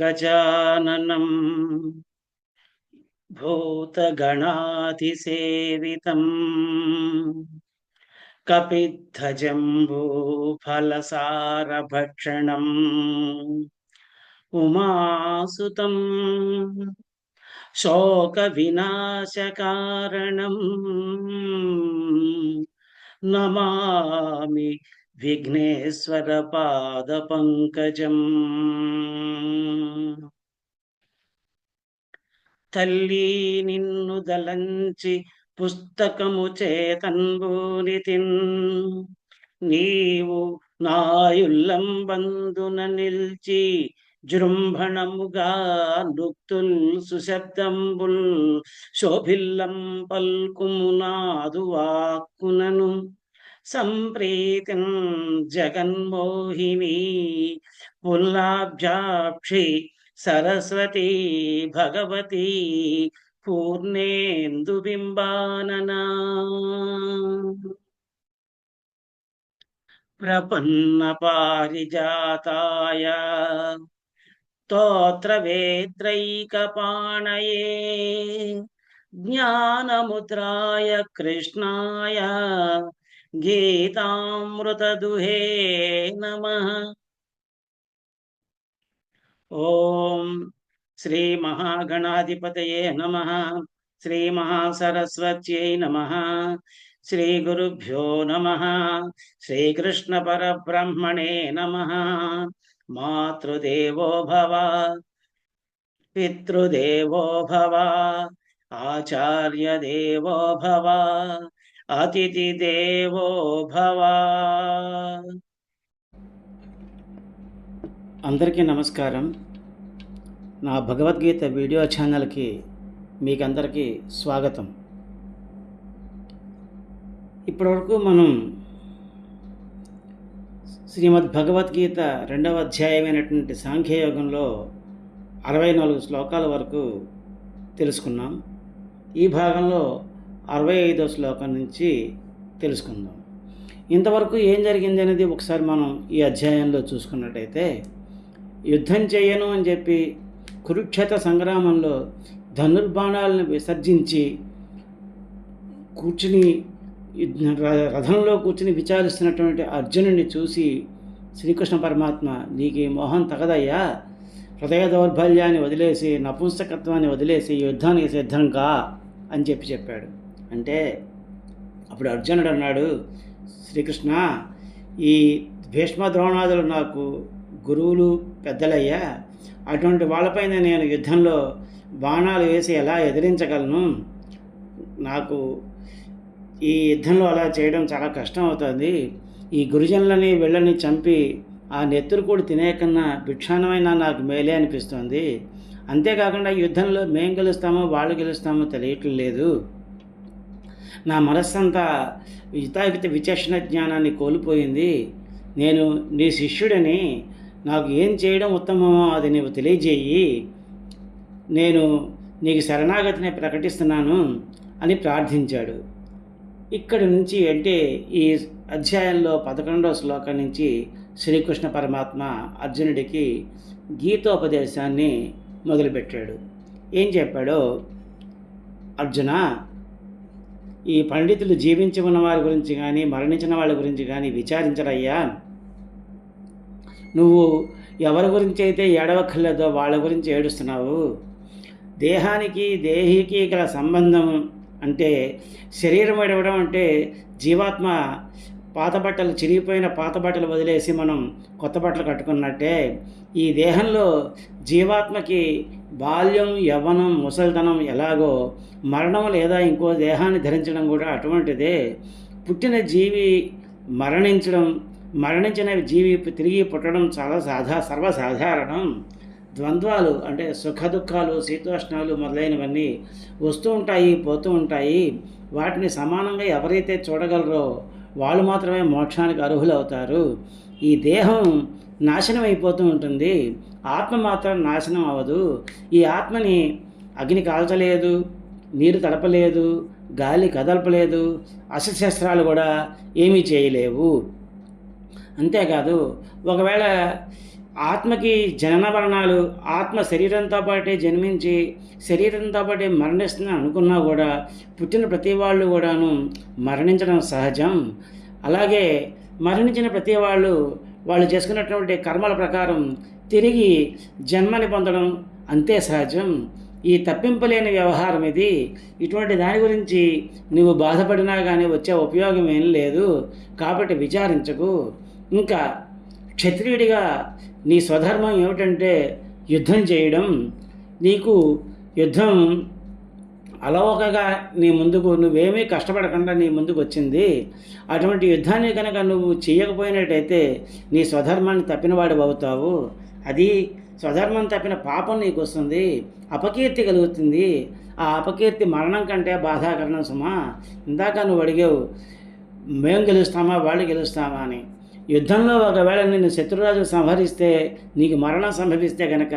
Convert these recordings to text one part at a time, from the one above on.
गजाननं भूतगणातिसेवितम् कपिद्धजम्बूफलसारभक्षणम् उमासुतं शोकविनाशकारणम् नमामि విఘ్నేశ్వర పాద పంకజం తల్లి నిన్ను దలంచి పుస్తకము చేతన్బూనితిన్ నీవు నాయుల్లం బంధున నిల్చి జృంభణముగా నృక్తుల్ సుశబ్దంబుల్. శోభిల్లం పల్కుమునాదు వాక్కునను संप्रीति जगन्मोहिनी उल्लाब्जाक्षि सरस्वती भगवती पूर्णेन्दुबिम्बानना। प्रपन्नपारिजाताय ज्ञान मुद्रा कृष्णाय గీతామృతదుహే నమ. ఓం శ్రీ మహాగణాధిపతయే నమ. శ్రీ మహాసరస్వత్యై నమ. శ్రీ గురుభ్యో నమ. శ్రీకృష్ణ పరబ్రహ్మణే నమ. మాతృదేవో భవ. పితృదేవో భవ. ఆచార్య దేవో భవ. అతిథిదేవో భవ. అందరికీ నమస్కారం. నా భగవద్గీత వీడియో ఛానల్కి మీకందరికీ స్వాగతం. ఇప్పటివరకు మనం శ్రీమద్ భగవద్గీత రెండవ అధ్యాయమైనటువంటి సాంఖ్యయోగంలో అరవై నాలుగు శ్లోకాల వరకు తెలుసుకున్నాం. ఈ భాగంలో అరవై ఐదో శ్లోకం నుంచి తెలుసుకుందాం. ఇంతవరకు ఏం జరిగింది అనేది ఒకసారి మనం ఈ అధ్యాయంలో చూసుకున్నట్టయితే యుద్ధం చేయను అని చెప్పి కురుక్షేత్ర సంగ్రామంలో ధనుర్బాణాలను విసర్జించి కూర్చుని రథంలో కూర్చుని విచారిస్తున్నటువంటి అర్జునుడిని చూసి శ్రీకృష్ణ పరమాత్మ నీకు ఈ మోహం తగదయ్యా? హృదయ దౌర్బల్యాన్ని వదిలేసి నపుంసకత్వాన్ని వదిలేసి యుద్ధానికి సిద్ధంగా అని చెప్పి చెప్పాడు. అంటే అప్పుడు అర్జునుడు అన్నాడు శ్రీకృష్ణ ఈ భీష్మ ద్రోణాదులు నాకు గురువులు పెద్దలయ్యా. అటువంటి వాళ్ళపైన నేను యుద్ధంలో బాణాలు వేసి ఎలా ఎదిరించగలను? నాకు ఈ యుద్ధంలో అలా చేయడం చాలా కష్టం అవుతుంది ఈ గురుజనులని వెళ్ళని చంపి ఆ నెత్తురు కూడా తినే కన్నా భిక్షానమైన నాకు మేలే అనిపిస్తుంది. అంతేకాకుండా యుద్ధంలో మేం గెలుస్తామో వాళ్ళు గెలుస్తామో తెలియట్లేదు. నా మనస్సంతా యుతాయుత విచక్షణ జ్ఞానాన్ని కోల్పోయింది. నేను నీ శిష్యుడని నాకు ఏం చేయడం ఉత్తమమో అది నీవు తెలియజేయి. నేను నీకు శరణాగతిని ప్రకటిస్తున్నాను అని ప్రార్థించాడు. ఇక్కడి నుంచి అంటే ఈ అధ్యాయంలో పదకొండవ శ్లోకం నుంచి శ్రీకృష్ణ పరమాత్మ అర్జునుడికి గీతోపదేశాన్ని మొదలుపెట్టాడు. ఏం చెప్పాడో? అర్జున ఈ పండితులు జీవించి ఉన్న వారి గురించి కానీ మరణించిన వాళ్ళ గురించి కానీ విచారించరయ్యా. నువ్వు ఎవరి గురించి అయితే ఏడవక్కర్లేదో వాళ్ళ గురించి ఏడుస్తున్నావు. దేహానికి దేహికి గల సంబంధం అంటే శరీరం ఎడవడం అంటే జీవాత్మ పాత బట్టలు చిరిగిపోయిన పాత బట్టలు వదిలేసి మనం కొత్త బట్టలు కట్టుకున్నట్టే. ఈ దేహంలో జీవాత్మకి బాల్యం యవ్వనం ముసలితనం ఎలాగో మరణం లేదా ఇంకో దేహాన్ని ధరించడం కూడా అటువంటిదే. పుట్టిన జీవి మరణించడం మరణించిన జీవి తిరిగి పుట్టడం చాలా సాధా సర్వసాధారణం. ద్వంద్వాలు అంటే సుఖ దుఃఖాలు శీతోష్ణాలు మొదలైనవన్నీ వస్తూ ఉంటాయి పోతూ ఉంటాయి. వాటిని సమానంగా ఎవరైతే చూడగలరో వాళ్ళు మాత్రమే మోక్షానికి అర్హులవుతారు. ఈ దేహం నాశనం అయిపోతూ ఉంటుంది. ఆత్మ మాత్రం నాశనం అవ్వదు. ఈ ఆత్మని అగ్ని కాల్చలేదు నీరు తడపలేదు గాలి కదలపలేదు అసశస్త్రాలు కూడా ఏమీ చేయలేవు. అంతేకాదు ఒకవేళ ఆత్మకి జనన మరణాలు ఆత్మ శరీరంతో పాటే జన్మించి శరీరంతో పాటే మరణిస్తుంది అనుకున్నా కూడా పుట్టిన ప్రతి వాళ్ళు కూడాను మరణించడం సహజం. అలాగే మరణించిన ప్రతి వాళ్ళు వాళ్ళు చేసుకున్నటువంటి కర్మల ప్రకారం తిరిగి జన్మని పొందడం అంతే సహజం. ఈ తప్పింపలేని వ్యవహారం ఇది. ఇటువంటి దాని గురించి నువ్వు బాధపడినా కానీ వచ్చే ఉపయోగం ఏం లేదు. కాబట్టి విచారించకు. ఇంకా క్షత్రియుడిగా నీ స్వధర్మం ఏమిటంటే యుద్ధం చేయడం. నీకు యుద్ధం అలవకగా నీ ముందుకు నువ్వేమీ కష్టపడకుండా నీ ముందుకు వచ్చింది అటువంటి యుద్ధాన్ని కనుక నువ్వు చేయకపోయినట్టయితే నీ స్వధర్మాన్ని తప్పినవాడు అవుతావు. అది స్వధర్మం తప్పిన పాపం నీకు వస్తుంది అపకీర్తి కలుగుతుంది. ఆ అపకీర్తి మరణం కంటే బాధాకరణం సుమా. ఇందాక నువ్వు అడిగావు మేము గెలుస్తామా వాళ్ళు గెలుస్తామా అని. యుద్ధంలో ఒకవేళ నిన్ను శత్రురాజు సంహరిస్తే నీకు మరణం సంభవిస్తే కనుక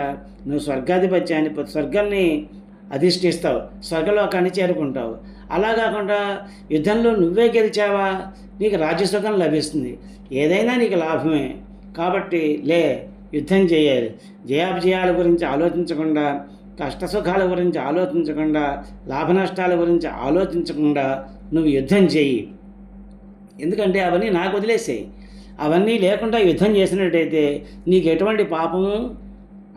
నువ్వు స్వర్గాధిపత్యాన్ని స్వర్గాన్ని అధిష్ఠిస్తావు. స్వర్గలోకాన్ని చేరుకుంటావు. అలా కాకుండా యుద్ధంలో నువ్వే గెలిచావా? నీకు రాజ్యసుఖం లభిస్తుంది. ఏదైనా నీకు లాభమే. కాబట్టి లే యుద్ధం చేయాలి. జయాభిజయాల గురించి ఆలోచించకుండా కష్టసుఖాల గురించి ఆలోచించకుండా లాభ నష్టాల గురించి ఆలోచించకుండా నువ్వు యుద్ధం చేయి. ఎందుకంటే అవన్నీ నాకు వదిలేసాయి. అవన్నీ లేకుండా యుద్ధం చేసినట్టయితే నీకు ఎటువంటి పాపము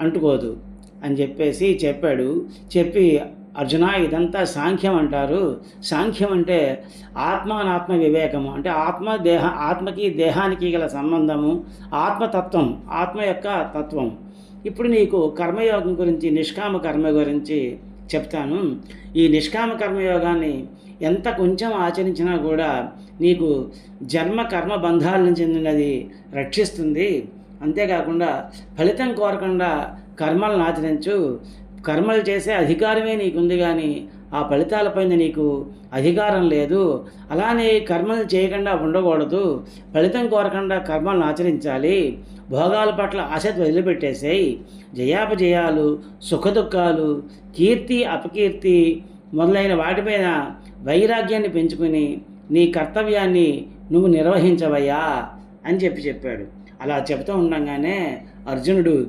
అంటుకోదు. అని చెప్పేసి చెప్పాడు. చెప్పి అర్జున ఇదంతా సాంఖ్యం అంటారు. సాంఖ్యం అంటే ఆత్మానాత్మ వివేకము. అంటే ఆత్మ దేహ ఆత్మకి దేహానికి గల సంబంధము ఆత్మతత్వం ఆత్మ యొక్క తత్వం. ఇప్పుడు నీకు కర్మయోగం గురించి నిష్కామ కర్మ గురించి చెప్తాను. ఈ నిష్కామ కర్మయోగాన్ని ఎంత కొంచెం ఆచరించినా కూడా నీకు జన్మ కర్మ బంధాల నుంచి చెందినది రక్షిస్తుంది. అంతేకాకుండా ఫలితం కోరకుండా కర్మలను ఆచరించు కర్మలు చేసే అధికారమే నీకుంది కానీ ఆ ఫలితాలపైన నీకు అధికారం లేదు. అలానే కర్మలు చేయకుండా ఉండకూడదు. ఫలితం కోరకుండా కర్మలను ఆచరించాలి భోగాల పట్ల ఆశ వదిలిపెట్టేసేయి. జయాపజయాలు సుఖదుఖాలు కీర్తి అపకీర్తి మొదలైన వాటిపైన వైరాగ్యాన్ని పెంచుకుని నీ కర్తవ్యాన్ని నువ్వు నిర్వహించవయ్యా అని చెప్పి చెప్పాడు. అలా చెబుతూ ఉండగానే అర్జునుడు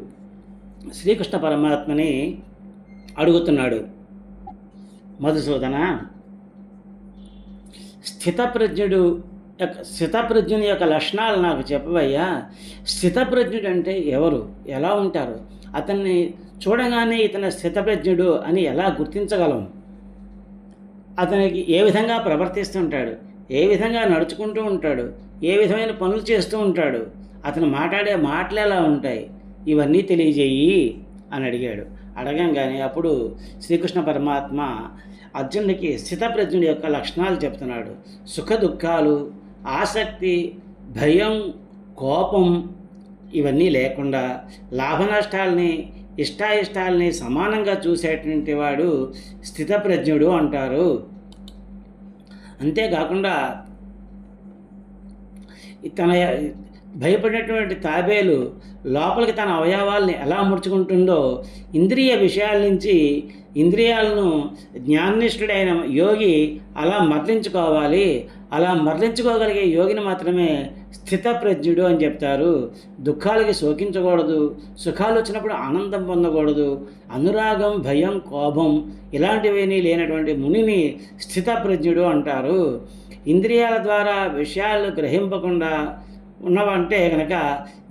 శ్రీకృష్ణ పరమాత్మని అడుగుతున్నాడు. మధుసూదన స్థితప్రజ్ఞుడు యొక్క స్థితప్రజ్ఞుని యొక్క లక్షణాలు నాకు చెప్పవయ్యా. స్థితప్రజ్ఞుడు అంటే ఎవరు? ఎలా ఉంటారు? అతన్ని చూడగానే ఇతను స్థితప్రజ్ఞుడు అని ఎలా గుర్తించగలం? అతనికి ఏ విధంగా ప్రవర్తిస్తుంటాడు ఏ విధంగా నడుచుకుంటూ ఉంటాడు? ఏ విధమైన పనులు చేస్తూ ఉంటాడు? అతను మాట్లాడే మాటలు ఎలా ఉంటాయి? ఇవన్నీ తెలియజేయి అని అడిగాడు. అడగంగానే అప్పుడు శ్రీకృష్ణ పరమాత్మ అర్జునుడికి స్థితప్రజ్ఞుడి యొక్క లక్షణాలు చెప్తున్నాడు. సుఖ దుఃఖాలు ఆసక్తి భయం కోపం ఇవన్నీ లేకుండా లాభ నష్టాలని ఇష్టాయిష్టాలని సమానంగా చూసేటువంటి వాడు స్థితప్రజ్ఞుడు అంటారు. అంతేకాకుండా తన భయపడినటువంటి తాబేలు లోపలికి తన అవయవాల్ని ఎలా ముడుచుకుంటుందో ఇంద్రియ విషయాల నుంచి ఇంద్రియాలను జ్ఞానిష్ఠుడైన యోగి అలా మరలించుకోవాలి. అలా మరలించుకోగలిగే యోగిని మాత్రమే స్థితప్రజ్ఞుడు అని చెప్తారు. దుఃఖాలకి శోకించకూడదు. సుఖాలు వచ్చినప్పుడు ఆనందం పొందకూడదు. అనురాగం భయం కోపం ఇలాంటివన్నీ లేనటువంటి మునిని స్థితప్రజ్ఞుడు అంటారు. ఇంద్రియాల ద్వారా విషయాలు గ్రహింపకుండా ఉన్నవంటే కనుక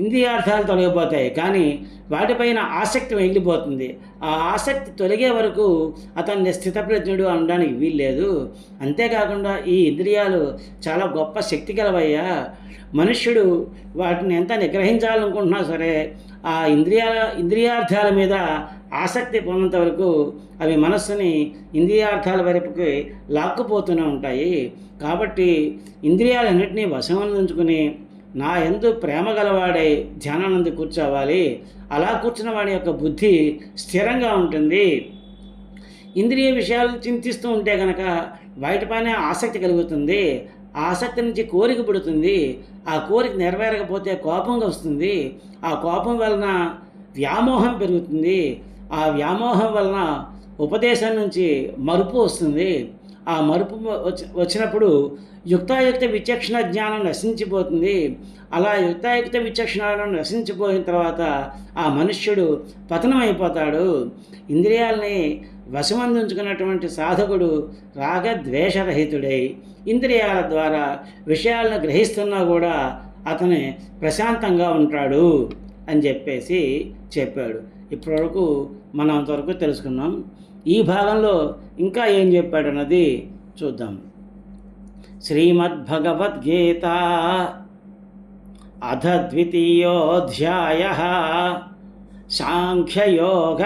ఇంద్రియార్థాలు తొలగిపోతాయి. కానీ వాటిపైన ఆసక్తి మిగిలిపోతుంది. ఆ ఆసక్తి తొలగే వరకు అతన్ని స్థితప్రజ్ఞుడు అనడానికి వీల్లేదు. అంతేకాకుండా ఈ ఇంద్రియాలు చాలా గొప్ప శక్తి గలవయ్యా. మనుష్యుడు వాటిని ఎంత నిగ్రహించాలనుకుంటున్నా సరే ఆ ఇంద్రియాల ఇంద్రియార్థాల మీద ఆసక్తి పొందినంత వరకు అవి మనస్సుని ఇంద్రియార్థాల వైపుకి లాక్కుపోతూనే ఉంటాయి. కాబట్టి ఇంద్రియాలన్నింటినీ వశమందించుకుని నా ఎందు ప్రేమ గలవాడై ధ్యానానంది కూర్చోవాలి. అలా కూర్చున్న వాడి యొక్క బుద్ధి స్థిరంగా ఉంటుంది. ఇంద్రియ విషయాలు చింతిస్తూ ఉంటే కనుక బయటపైనే ఆసక్తి కలుగుతుంది. ఆ ఆసక్తి నుంచి కోరిక పుడుతుంది. ఆ కోరిక నెరవేరకపోతే కోపంగా వస్తుంది. ఆ కోపం వలన వ్యామోహం పెరుగుతుంది. ఆ వ్యామోహం వలన ఉపదేశం నుంచి మరుపు వస్తుంది. ఆ మరుపు వచ్చి వచ్చినప్పుడు యుక్తాయుక్త విచక్షణ జ్ఞానం నశించిపోతుంది. అలా యుక్తాయుక్త విచక్షణ నశించిపోయిన తర్వాత ఆ మనుష్యుడు పతనమైపోతాడు. ఇంద్రియాలని వశమందించుకున్నటువంటి సాధకుడు రాగద్వేషరహితుడై ఇంద్రియాల ద్వారా విషయాలను గ్రహిస్తున్నా కూడా అతని ప్రశాంతంగా ఉంటాడు అని చెప్పేసి చెప్పాడు. ఇప్పటివరకు మనం అంతవరకు తెలుసుకున్నాం. ఈ భాగంలో ఇంకా ఏం చెప్పాడు అన్నది చూద్దాం. శ్రీమద్భగవద్గీత అధ ద్వితీయోధ్యాయ సాంఖ్యయోగ.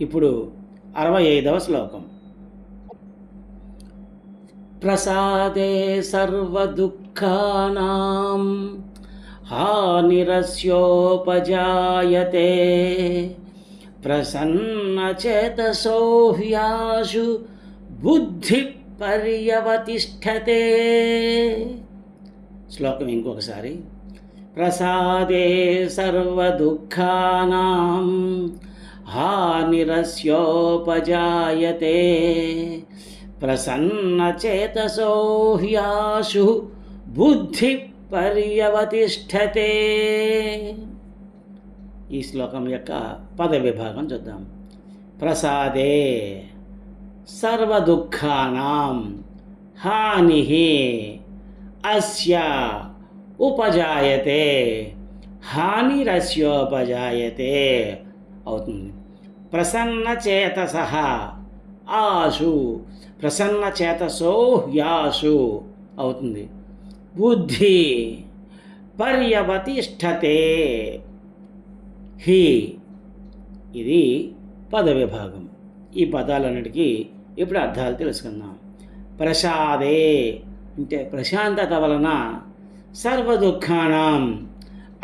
ఇప్పుడు అరవై ఐదవ శ్లోకం. ప్రసాదే సర్వదుఃఖానాం హానిరస్యోపజాయతే. ప్రసన్నచేతసో హ్యాశు బుద్ధి పర్యవతిష్టతే శ్లోకం ఇంకొకసారి. ప్రసాదే సర్వదుఃఖానాం హానిరస్యోపజాయతే. ప్రసన్నచేతసో హ్యాశు బుద్ధి పర్యవతిష్టతే ఈ శ్లోకం యొక్క పద విభాగం చూద్దాం. ప్రసాదే సర్వదుఃఖానాం హాని అస్య ఉపజాయతే హానిరస్యోపజాయతే అవుతుంది. ప్రసన్నచేతస ఆశు ప్రసన్నచేతసో యాసు అవుతుంది. బుద్ధి పర్యవతిష్టతే హీ. ఇది పద విభాగం ఈ పదాలన్నిటికీ ఇప్పుడు అర్థాలు తెలుసుకుందాం. ప్రసాదే అంటే ప్రశాంతత వలన సర్వ దుఃఖానం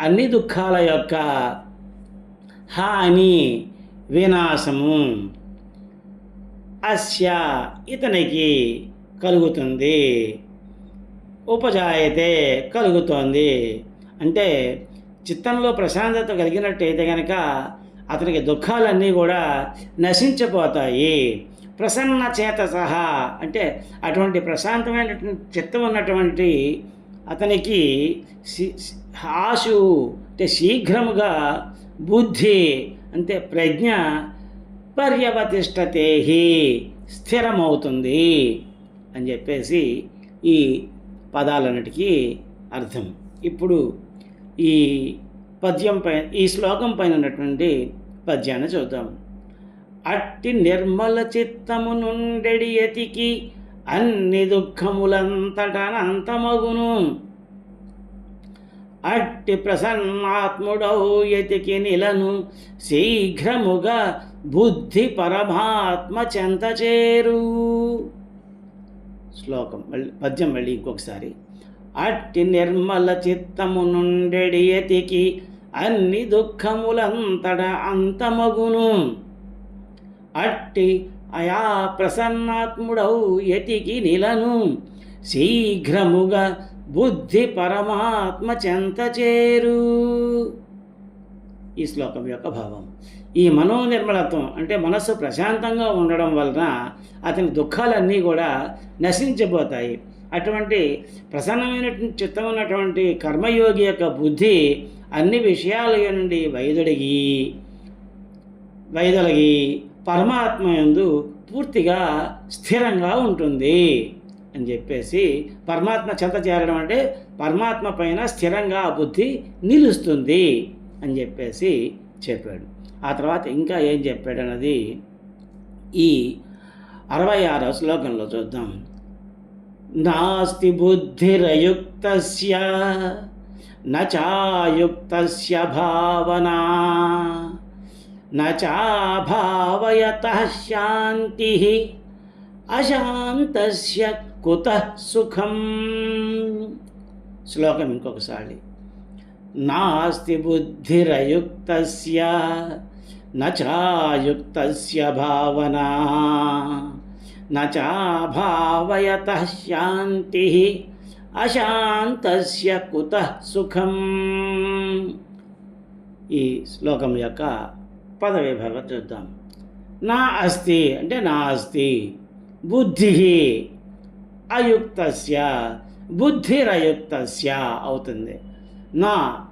అన్ని దుఃఖాల యొక్క హాని వినాశము అస్య ఇతనికి కలుగుతుంది. ఉపజాయతే కలుగుతోంది. అంటే చిత్తంలో ప్రశాంతత కలిగినట్టయితే కనుక అతనికి దుఃఖాలన్నీ కూడా నశించిపోతాయి. ప్రసన్న చేత సహా అంటే అటువంటి ప్రశాంతమైనటువంటి చిత్తం ఉన్నటువంటి అతనికి ఆశు అంటే శీఘ్రముగా బుద్ధి అంటే ప్రజ్ఞ పర్యవతిష్టతేహి స్థిరమవుతుంది అని చెప్పేసి ఈ పదాలన్నిటికీ అర్థం. ఇప్పుడు ఈ పద్యం పైన ఈ శ్లోకం పైన ఉన్నటువంటి పద్యాన్ని చూద్దాం అట్టి నిర్మల చిత్తము నుండెడి ఎతికి అన్ని దుఃఖములంతటనంతమగును అట్టి ప్రసన్నాత్ముడౌ ఎతికి నిలను శీఘ్రముగా బుద్ధి పరమాత్మ చెంత చేరు. శ్లోకం మళ్ళీ పద్యం మళ్ళీ ఇంకొకసారి. అట్టి నిర్మల చిత్తము నుండెడియతికి అన్ని దుఃఖములంతట అంతమగును. అట్టి అయా ప్రసన్నాత్ముడౌ ఎతికి నిలను. శీఘ్రముగా బుద్ధి పరమాత్మ చెంత చేరు. ఈ శ్లోకం యొక్క భావం. ఈ మనోనిర్మలత్వం అంటే మనస్సు ప్రశాంతంగా ఉండడం వలన అతని దుఃఖాలన్నీ కూడా నశించిపోతాయి. అటువంటి ప్రసన్నమైనటువంటి చిత్తం ఉన్నటువంటి కర్మయోగి యొక్క బుద్ధి అన్ని విషయాల నుండి వైదొడిగి వైదొలగి పరమాత్మ యందు పూర్తిగా స్థిరంగా ఉంటుంది అని చెప్పేసి పరమాత్మ చెంత చేరడం అంటే పరమాత్మ పైన స్థిరంగా ఆ బుద్ధి నిలుస్తుంది అని చెప్పేసి చెప్పాడు. ఆ తర్వాత ఇంకా ఏం చెప్పాడు అన్నది ఈ అరవై ఆరో శ్లోకంలో చూద్దాం. నాస్తి బుద్ధిరయుక్త నాయుక్త భావనా నాభావయత శాంతి అశాంత కుత సుఖం శ్లోకం ఇంకొకసారి. నాస్తి బుద్ధిరయుక్త నాయుక్త భావనా నాభావయత శాంతి అశాంతస్య కుత సుఖం ఈ శ్లోకం యొక్క పదవిభాగం చూద్దాం. నా అస్తి అంటే నా అస్తి బుద్ధి అయుక్తస్య బుద్ధిరయుక్తస్య అవుతుంది. నా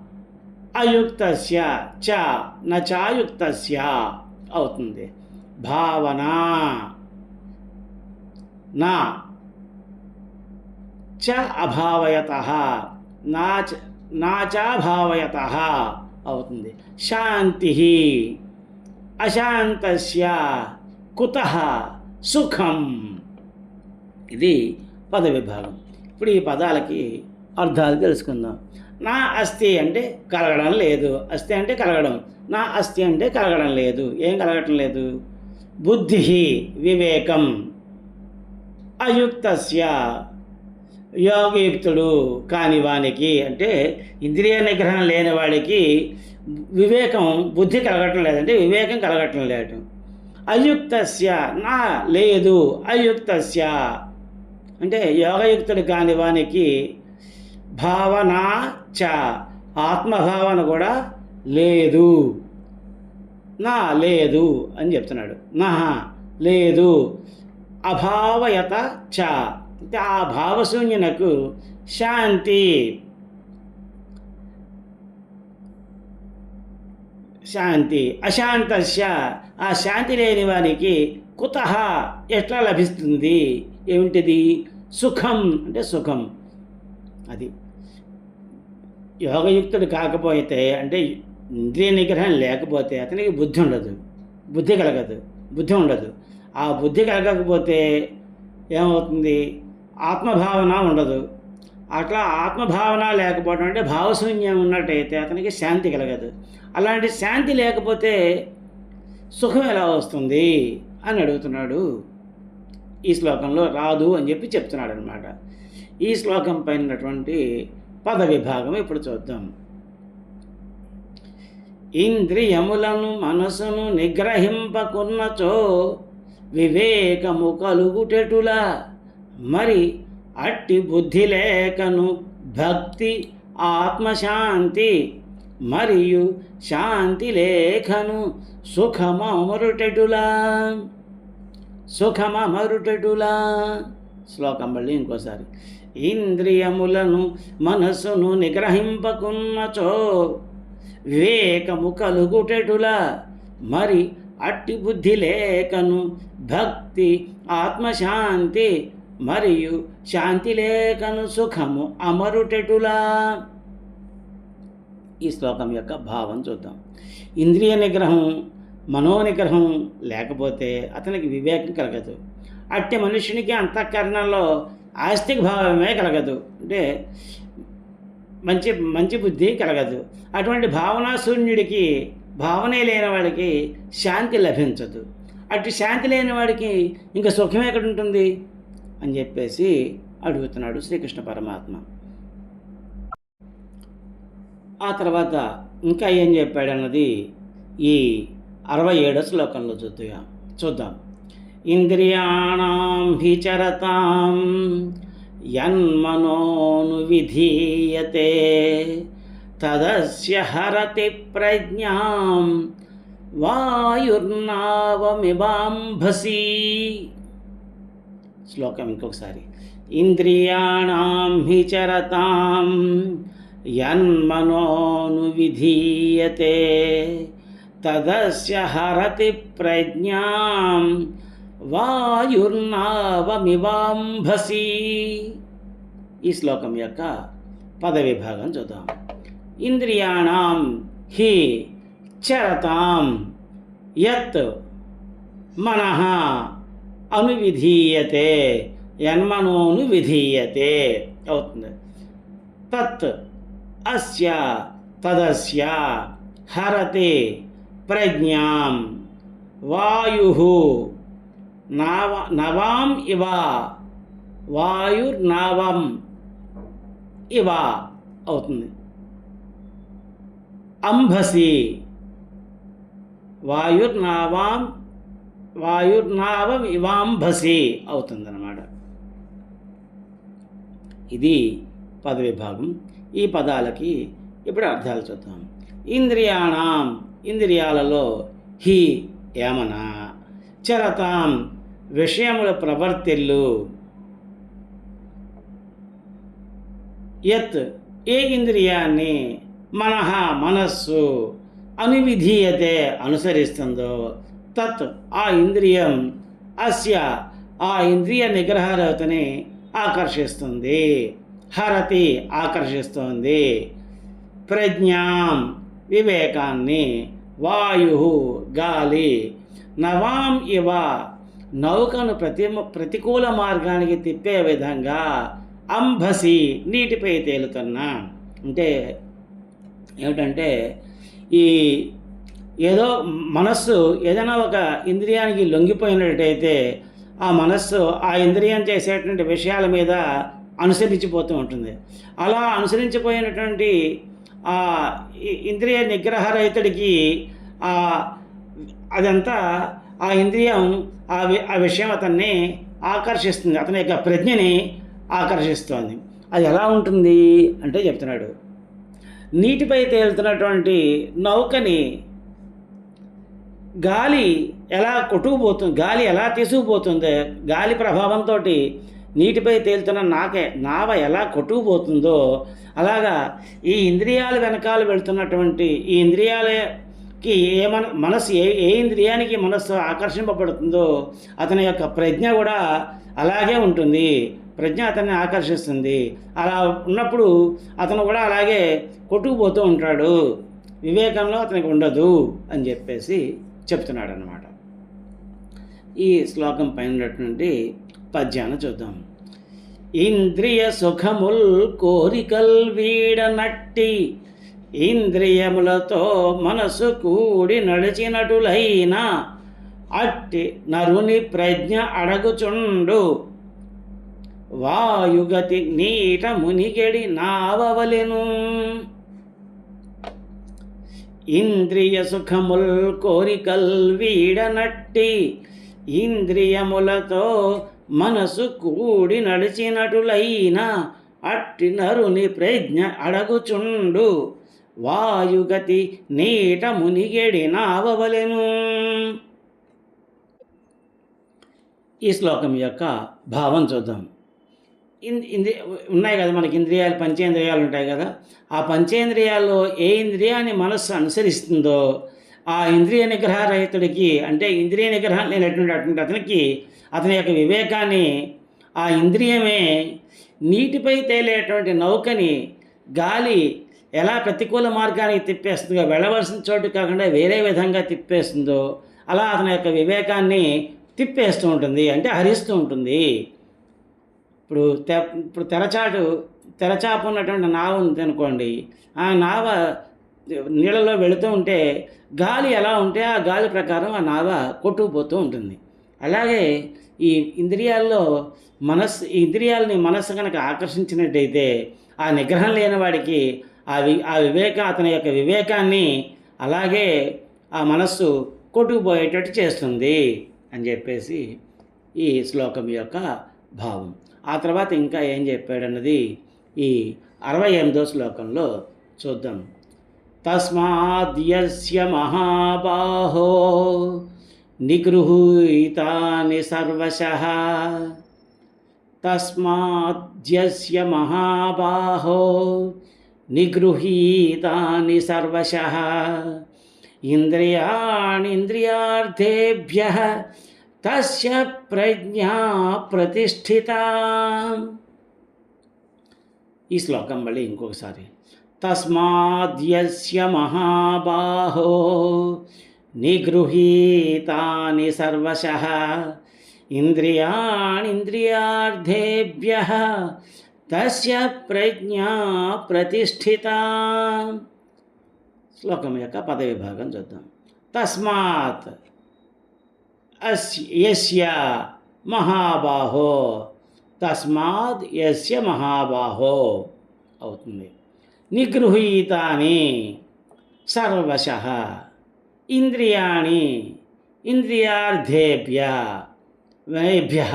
అయుక్తస్య చ నచాయుక్తస్య అవుతుంది. భావన నా. చ అభావయత. నా చ నా అవుతుంది. శాంతి. అశాంతస్య కుత సుఖం. ఇది పద విభాగం. ఇప్పుడు ఈ పదాలకి అర్థాలు తెలుసుకుందాం. నా అస్థి అంటే కలగడం లేదు. అస్థి అంటే కలగడం. నా అస్థి అంటే కలగడం లేదు. ఏం కలగటం లేదు? బుద్ధి వివేకం. అయుక్తస్య. యోగయుక్తుడు కాని వానికి అంటే ఇంద్రియ నిగ్రహం లేని వాడికి వివేకం బుద్ధి కలగటం లేదంటే వివేకం కలగటం లేదు. అయుక్తస్య నా లేదు అయుక్తస్య. అంటే యోగయుక్తుడు కాని వానికి భావన చ ఆత్మభావన కూడా లేదు. నా లేదు అని చెప్తున్నాడు. నా లేదు. అభావయత చ. అంటే ఆ భావశూన్యునకు శాంతి. శాంతి. అశాంతస్య. ఆ శాంతి లేని వానికి కుత ఎట్లా లభిస్తుంది? ఏమిటిది? సుఖం. అంటే సుఖం. అది. యోగయుక్తుడు కాకపోతే అంటే ఇంద్రియ నిగ్రహం లేకపోతే అతనికి బుద్ధి ఉండదు. బుద్ధి కలగదు. బుద్ధి ఉండదు. ఆ బుద్ధి కలగకపోతే ఏమవుతుంది? ఆత్మభావన ఉండదు. అట్లా ఆత్మభావన లేకపోవడం అంటే భావశూన్యం ఉన్నట్టయితే అతనికి శాంతి కలగదు. అలాంటి శాంతి లేకపోతే సుఖం ఎలా వస్తుంది? అని అడుగుతున్నాడు ఈ శ్లోకంలో రాదు అని చెప్పి చెప్తున్నాడు అనమాట ఈ శ్లోకం పైనటువంటి పద విభాగం ఇప్పుడు చూద్దాం. ఇంద్రియములను మనసును నిగ్రహింపకున్నచో వివేకము కలుగుటెటులా. మరి అట్టి బుద్ధి లేకను భక్తి ఆత్మశాంతి మరియు శాంతి లేఖను సుఖమరుటెటులా సుఖమరుటెటులా శ్లోకం మళ్ళీ ఇంకోసారి. ఇంద్రియములను మనస్సును నిగ్రహింపకున్నచో వివేకము కలుగుటెటులా. మరి అట్టి బుద్ధి లేకను భక్తి ఆత్మశాంతి మరియు శాంతి లేకను సుఖము అమరుటెటులా. ఈ శ్లోకం యొక్క భావం చూద్దాం. ఇంద్రియ నిగ్రహం మనోనిగ్రహం లేకపోతే అతనికి వివేకం కలగదు. అట్టి మనుషునికి అంతఃకరణలో ఆస్తిక భావమే కలగదు. అంటే మంచి మంచి బుద్ధి కలగదు. అటువంటి భావనాశూన్యుడికి భావనే లేని వాడికి శాంతి లభించదు. అటు శాంతి లేని వాడికి ఇంకా సుఖం ఎక్కడ ఉంటుంది అని చెప్పేసి అడుగుతున్నాడు శ్రీకృష్ణ పరమాత్మ. ఆ తర్వాత ఇంకా ఏం చెప్పాడన్నది ఈ అరవై ఏడో శ్లోకంలో చూద్దాం. చూద్దాం. ఇంద్రియాణం హిచరతాం యన్మనోను విధీయతే. తదస్య హరతి ప్రజ్ఞాం వాయుర్నావమివాంభసి శ్లోకం ఇంకొకసారి ఇంద్రియాణం హిచరతాం యన్మనోను విధీయతే తదస్య హరతి ప్రజ్ఞాం వాయుర్నావమివాంభసి ఈ శ్లోకం యొక్క పద విభాగం చూద్దాం ఇంద్రియాణం హి చరతాం యత్ మన అనువిధీయతే యన్మనోను విధీయతే అవుతుంది. తత్ అస్య తదస్య హరతే ప్రజ్ఞాం వాయు నావ నవాం ఇవ వాయుర్నావం ఇవ అవుతుంది. అంభసి. వాయుర్నావాం వాయుర్నావం ఇవాంభసి అవుతుందన్నమాట. ఇది పదవిభాగం. ఈ పదాలకి ఇప్పుడు అర్థాలు చూద్దాం. ఇంద్రియాణం ఇంద్రియాలలో హి ఏమన చరతాం విషయముల ప్రవర్తిల్లు. యత్ ఏ ఇంద్రియాన్ని మనహ మనస్సు అనువిధీయతే అనుసరిస్తుందో తత్ ఆ ఇంద్రియం అస్య ఆ ఇంద్రియ నిగ్రహరతని ఆకర్షిస్తుంది. హరతి ఆకర్షిస్తుంది. ప్రజ్ఞాం వివేకాన్ని వాయు గాలి నవాం ఇవ నౌకను ప్రతి ప్రతికూల మార్గానికి తిప్పే విధంగా అంబసి నీటిపై తేలుతున్నా. అంటే ఏమిటంటే ఈ ఏదో మనస్సు ఏదైనా ఒక ఇంద్రియానికి లొంగిపోయినట్టయితే ఆ మనస్సు ఆ ఇంద్రియం చేసేటువంటి విషయాల మీద అనుసరించిపోతూ ఉంటుంది. అలా అనుసరించిపోయినటువంటి ఆ ఇంద్రియ ఇంద్రియ నిగ్రహరహితుడికి ఆ అదంతా ఆ ఇంద్రియం ఆ వి- ఆ విషయం అతన్ని ఆకర్షిస్తుంది. అతని యొక్క ప్రజ్ఞని ఆకర్షిస్తోంది. అది ఎలా ఉంటుంది అంటే చెప్తున్నాడు. నీటిపై తేలుతున్నటువంటి నౌకని గాలి ఎలా కొట్టుకుపోతుంది గాలి ఎలా తీసుకుపోతుందో గాలి ప్రభావంతో నీటిపై తేలుతున్న నాకే నావ ఎలా కొట్టుకుపోతుందో అలాగా ఈ ఇంద్రియాల వెనకాల వెళుతున్నటువంటి ఈ ఇంద్రియాలకి ఏ మన మనసు ఏ ఏ ఇంద్రియానికి మనస్సు ఆకర్షింపబడుతుందో అతని యొక్క ప్రజ్ఞ కూడా అలాగే ఉంటుంది. ప్రజ్ఞ అతన్ని ఆకర్షిస్తుంది. అలా ఉన్నప్పుడు అతను కూడా అలాగే కొట్టుకుపోతూ ఉంటాడు. వివేకంలో అతనికి ఉండదు అని చెప్పేసి చెప్తున్నాడు అనమాట ఈ శ్లోకం పైన పద్యాన్ని చూద్దాం. ఇంద్రియ సుఖముల్ కోరికల్ వీడనట్టి ఇంద్రియములతో మనసు కూడి నడిచినటులైన అట్టి నరుని ప్రజ్ఞ అడగుచుండు. వాయుగతి నీట మునిగెడి నావవలెను. ఇంద్రియ సుఖముల్ కోరికల్ వీడనట్టి ఇంద్రియములతో మనసు కూడి నడిచినటులైన అట్టి నరుని ప్రజ్ఞ అడగుచుండు. వాయుగతి నీట మునిగెడి నావవలెను. ఈ శ్లోకం యొక్క భావం చూద్దాం. ఇంద్రి ఉన్నాయి కదా మనకి ఇంద్రియాలు పంచేంద్రియాలు ఉంటాయి కదా. ఆ పంచేంద్రియాల్లో ఏ ఇంద్రియాన్ని మనస్సు అనుసరిస్తుందో ఆ ఇంద్రియ నిగ్రహ రహితుడికి అంటే ఇంద్రియ నిగ్రహం లేనటువంటి అటువంటి అతనికి అతని యొక్క వివేకాన్ని ఆ ఇంద్రియమే నీటిపై తేలేటువంటి నౌకని గాలి ఎలా ప్రతికూల మార్గానికి తిప్పేస్తుందో వెళ్ళవలసిన చోటు కాకుండా వేరే విధంగా తిప్పేస్తుందో అలా అతని యొక్క వివేకాన్ని తిప్పేస్తూ ఉంటుంది అంటే హరిస్తూ ఉంటుంది. ఇప్పుడు తె ఇప్పుడు తెరచాటు తెరచాపు ఉన్నటువంటి నావ ఉంది అనుకోండి ఆ నావ నీళ్ళలో వెళుతూ ఉంటే గాలి ఎలా ఉంటే ఆ గాలి ప్రకారం ఆ నావ కొట్టుకుపోతూ ఉంటుంది. అలాగే ఈ ఇంద్రియాల్లో మనస్సు ఇంద్రియాలని మనస్సు కనుక ఆకర్షించినట్టయితే ఆ నిగ్రహం లేని వాడికి ఆ వి ఆ వివేక అతని యొక్క వివేకాన్ని అలాగే ఆ మనస్సు కొట్టుకుపోయేటట్టు చేస్తుంది అని చెప్పేసి ఈ శ్లోకం యొక్క భావం. ఆ తర్వాత ఇంకా ఏం చెప్పాడన్నది ఈ అరవై ఎనిమిదో శ్లోకంలో చూద్దాం. తస్మాద్యస్య మహాబాహో నిగృహీతాని సర్వశ. తస్మాద్యస్య మహాబాహో నిగృహీతాని సర్వశ. ఇంద్రియాణింద్రియార్థేభ్య తస్య ప్రజ్ఞా ప్రతిష్ఠిత ఈ శ్లోకం మళ్ళీ ఇంకొకసారి. తస్మాద్యస్య మహాబాహో నిగృహీతాని సర్వశః ఇంద్రియాణింద్రియార్థేభ్య తస్య ప్రజ్ఞా ప్రతిష్ఠిత। శ్లోకం యొక్క పద విభాగం చూద్దాం. తస్మాత్ అస్య యస్య మహాబాహో. తస్మాత్ యస్య మహాబాహో అవుతుంది. నిగృహీతాని సర్వశ. ఇంద్రియాణి ఇంద్రియార్థేభ్య. వేభ్య.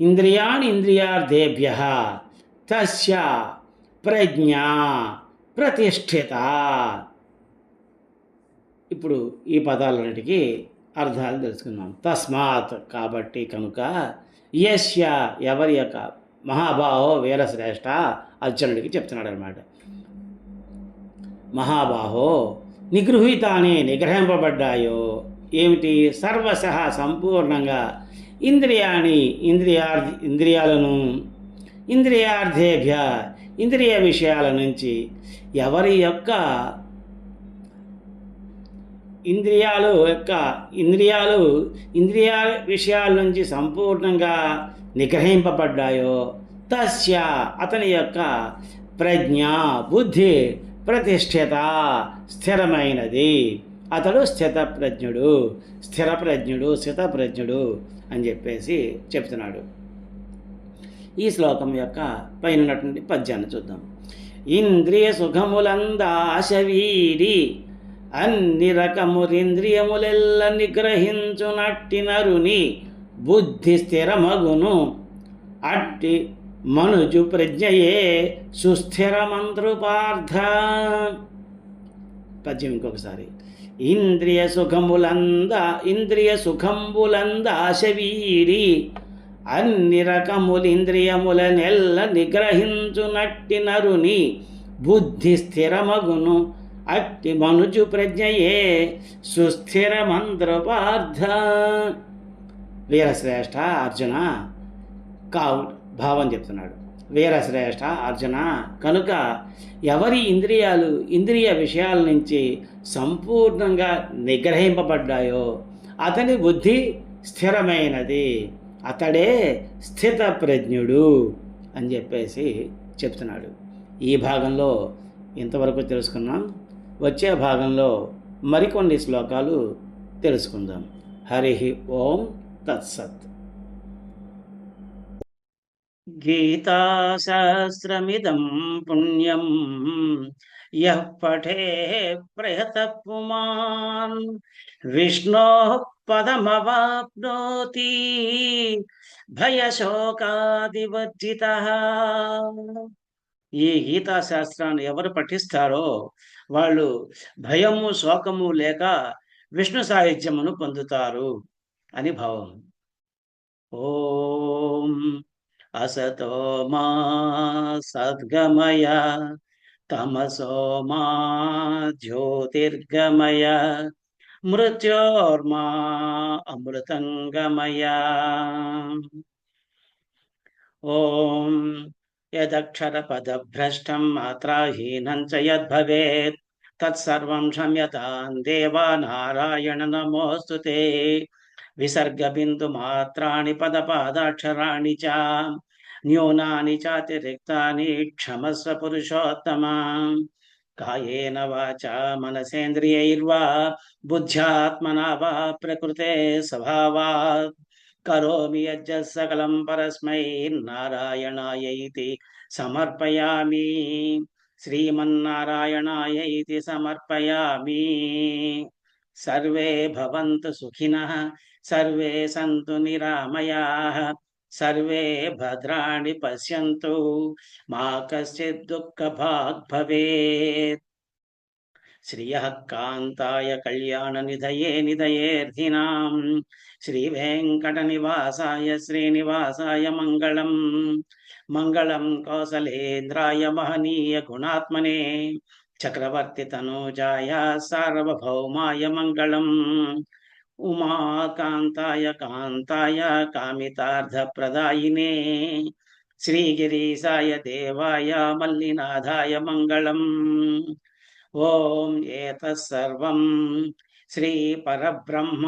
ఇంద్రియాణి ఇంద్రియార్థేభ్య. తస్య ప్రజ్ఞా ప్రతిష్ఠిత. ఇప్పుడు ఈ పదాలన్నిటికీ అర్థాలు తెలుసుకున్నాం తస్మాత్ కాబట్టి కనుక యశ్య ఎవరి యొక్క మహాబాహో వీరశ్రేష్ఠ అర్జునుడికి చెప్తున్నాడు అనమాట మహాబాహో నిగృహీతాన్ని నిగ్రహింపబడ్డాయో. ఏమిటి? సర్వశ సంపూర్ణంగా ఇంద్రియాని ఇంద్రియార్ ఇంద్రియాలను ఇంద్రియార్థేభ్య ఇంద్రియ విషయాల నుంచి ఎవరి యొక్క ఇంద్రియాలు యొక్క ఇంద్రియాలు ఇంద్రియ విషయాల నుంచి సంపూర్ణంగా నిగ్రహింపబడ్డాయో తస్య అతని యొక్క ప్రజ్ఞ బుద్ధి ప్రతిష్ఠిత స్థిరమైనది. అతడు స్థితప్రజ్ఞుడు స్థిరప్రజ్ఞుడు స్థితప్రజ్ఞుడు అని చెప్పేసి చెప్తున్నాడు. ఈ శ్లోకం యొక్క పైన ఉన్నటువంటి పద్యాన్ని చూద్దాం. ఇంద్రియ సుఖములందాశవీడి అన్ని రకమురింద్రియములెల్ల నిగ్రహించునట్టి నరుని బుద్ధి స్థిరమగును. అట్టి మనుజు ప్రజ్ఞయే సుస్థిర మంత్రుపార్థ పద్యం ఇంకొకసారి. ఇంద్రియ సుఖములంద ఇంద్రియ సుఖంబులందాశవీడి అన్ని రకములు ఇంద్రియములనెల్ల నిగ్రహించునట్టి నరుని బుద్ధి స్థిరమగును. అట్టి మనుజు ప్రజ్ఞయే సుస్థిర మంత్రపార్థ వీరశ్రేష్ఠ అర్జున కావు భావం చెప్తున్నాడు. వీరశ్రేష్ఠ అర్జున కనుక ఎవరి ఇంద్రియాలు ఇంద్రియ విషయాల నుంచి సంపూర్ణంగా నిగ్రహింపబడ్డాయో అతని బుద్ధి స్థిరమైనది. అతడే స్థిత ప్రజ్ఞుడు అని చెప్పేసి చెప్తున్నాడు. ఈ భాగంలో ఇంతవరకు తెలుసుకున్నాం. వచ్చే భాగంలో మరికొన్ని శ్లోకాలు తెలుసుకుందాం. హరి ఓం తత్సత్. గీతాశాస్త్రమిదం పుణ్యం. యః పఠే ప్రయత పుమాన్ విష్ణో పదమవాప్నోతి. భయశోకాదివర్జిత. ఈ గీతాశాస్త్రాన్ని ఎవరు పఠిస్తారో వాళ్ళు భయము శోకము లేక విష్ణు సాహిత్యమును పొందుతారు అని భావం. ఓం అసతో మా సద్గమయ తమసో మా జ్యోతిర్గమయ మృత్యోర్మా అమృతంగమయ. ఓం యదక్షర పదభ్రష్టం మాత్రాహీనం చ యద్భవేత్ తత్సర్వం క్షమ్యతాం దేవా నారాయణ నమోస్తు విసర్గబిందుమాత్రాణి పదపాదాక్షరాణి చ న్యూనాని చాతిరిక్తాని క్షమస్వ పురుషోత్తమ కాయేన వాచ మనసేంద్రియైర్వా బుద్ధ్యాత్మనా వా ప్రకృతే స్వభావాత్ కరోమి యజ్జ సకలం పరస్మై నారాయణాయైతి సమర్పయామి इति समर्पयामि श्रीमन्नारायणाय इति समर्पयामि सर्वे भवन्तु सुखिनः सर्वे सन्तु निरामयाः सर्वे भद्राणि पश्यन्तु मा कश्चित् दुःखभाग् भवेत् श्रियः कान्ताय कल्याणनिधये निधयेऽर्थिनाम् श्रीवेङ्कटनिवासाय श्रीनिवासाय मङ्गलम् మంగళం కౌసలేంద్రాయ మహనీయ గుణాత్మనే చక్రవర్తి తనూజాయ సార్వభౌమాయ మంగళం. ఉమాకాంతాయ కాంతాయ కామితార్థప్రదాయినే. శ్రీగిరీశాయ దేవాయ మల్లినాథాయ మంగళం. ఓం ఏతత్సర్వం శ్రీ పరబ్రహ్మ